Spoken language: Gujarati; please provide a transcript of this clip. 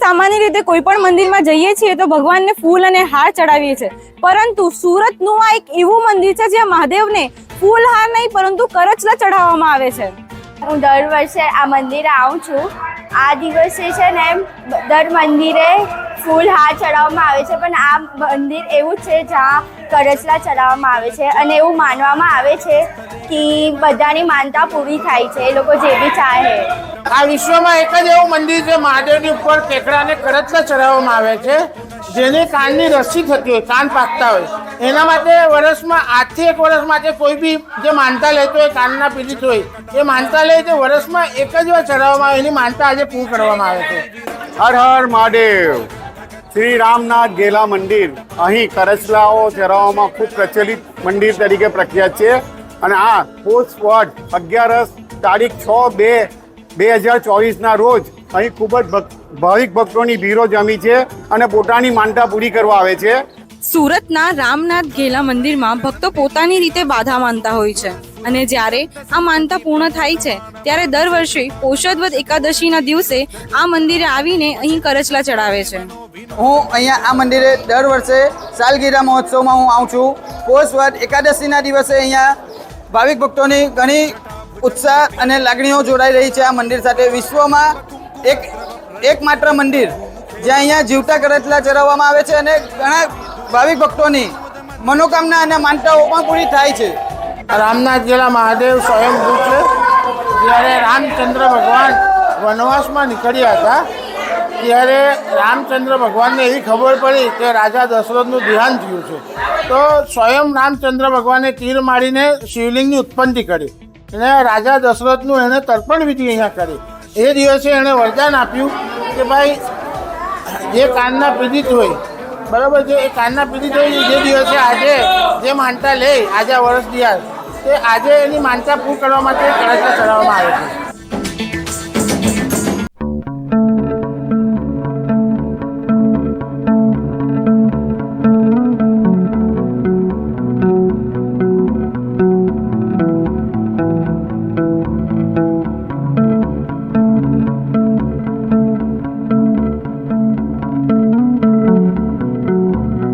સામાન્ય રીતે કોઈ પણ મંદિરમાં જઈએ છીએ તો ભગવાનને ફૂલ અને હાર ચડાવીએ છીએ. પરંતુ સુરતનું આ એક એવું મંદિર છે જ્યાં મહાદેવને ફૂલ, હાર નહીં, પરંતુ કરચલા ચડાવવામાં આવે છે. હું દર વર્ષે આ મંદિરે આવું છું. આ દિવસે છે ને દર મંદિરે ફૂલ, હાર ચડાવવામાં આવે છે, પણ આ મંદિર એવું છે જ્યાં કરચલા ચડાવવામાં આવે છે અને એવું માનવામાં આવે છે કે બધાની માનતા પૂરી થાય છે, એ લોકો જે બી ચાહે. આ વિશ્વમાં એક જ એવું મંદિર છે, મહાદેવની ઉપર કેકડાને કરચલા ચડાવવામાં આવે છે, જેની કાનની રસી થતી હોય, કાન પાકતા હોય. એના માટે વર્ષમાં આજથી એક વર્ષ માટે કોઈ બી જે માનતા લેતો હોય કાનના પીડિત હોય. એ માનતા લે તે વર્ષમાં એક જ વાર ચડાવવામાં આવે, એની માનતા આજે પૂર્ણ કરવામાં આવે છે. હર હર મહાદેવ. શ્રી રામનાથ ગેલા મંદિર. અહીં કરચલાઓ ચરાવવામાં ખૂબ પ્રચલિત મંદિર તરીકે પ્રખ્યાત છે. અને આ પોસ્ટ વોટ અગિયારસ તારીખ છ બે બે હજાર ચોવીસના રોજ અહીં ખૂબ જ ભક્ત- ભાવિક ભક્તોની ભીરો જમી છે અને પોતાની માનતા પૂરી કરવા આવે છે. સુરતના રામનાથ ઘેલા મંદિરમાં ભક્તો પોતાની રીતે બાધા માનતા હોય છે અને જ્યારે આ માનતા પૂર્ણ થાય છે ત્યારે દર વર્ષે પોષદવદ એકાદશીના દિવસે આ મંદિરે આવીને અહીં કરચલા ચડાવે છે. હું અહીંયા આ મંદિરે દર વર્ષે સાલગીરા મહોત્સવમાં હું આવું છું. પોષવદ એકાદશીના દિવસે અહીંયા ભાવિક ભક્તોની ઘણી ઉત્સાહ અને લાગણીઓ જોડાઈ રહી છે આ મંદિર સાથે. વિશ્વમાં એક એકમાત્ર મંદિર જ્યાં અહીંયા જીવતા કરતલા ચરાવવામાં આવે છે અને ઘણા ભાવિક ભક્તોની મનોકામના અને માનતાઓ પણ પૂરી થાય છે. રામનાથ જેલા મહાદેવ સ્વયંભૂ છે. જ્યારે રામચંદ્ર ભગવાન વનવાસમાં નીકળ્યા હતા, ત્યારે રામચંદ્ર ભગવાનને એવી ખબર પડી કે રાજા દશરથનું ધ્યાન થયું છે. તો સ્વયં રામચંદ્ર ભગવાને તીર મારીને શિવલિંગની ઉત્પત્તિ કરી. અને રાજા દશરથનું એણે તર્પણ વિધિ અહીંયા કરી. એ દિવસે એણે વરદાન આપ્યું કે ભાઈ, જે કાનના પીડિત હોય, બરાબર છે, એ કાનના પીડિત હોય જે દિવસે આજે જે માનતા લે, આજે વર્ષ દિયાર તે આજે એની માનતા પૂર કરવા માટે કળશમાં ચડાવવામાં આવે છે.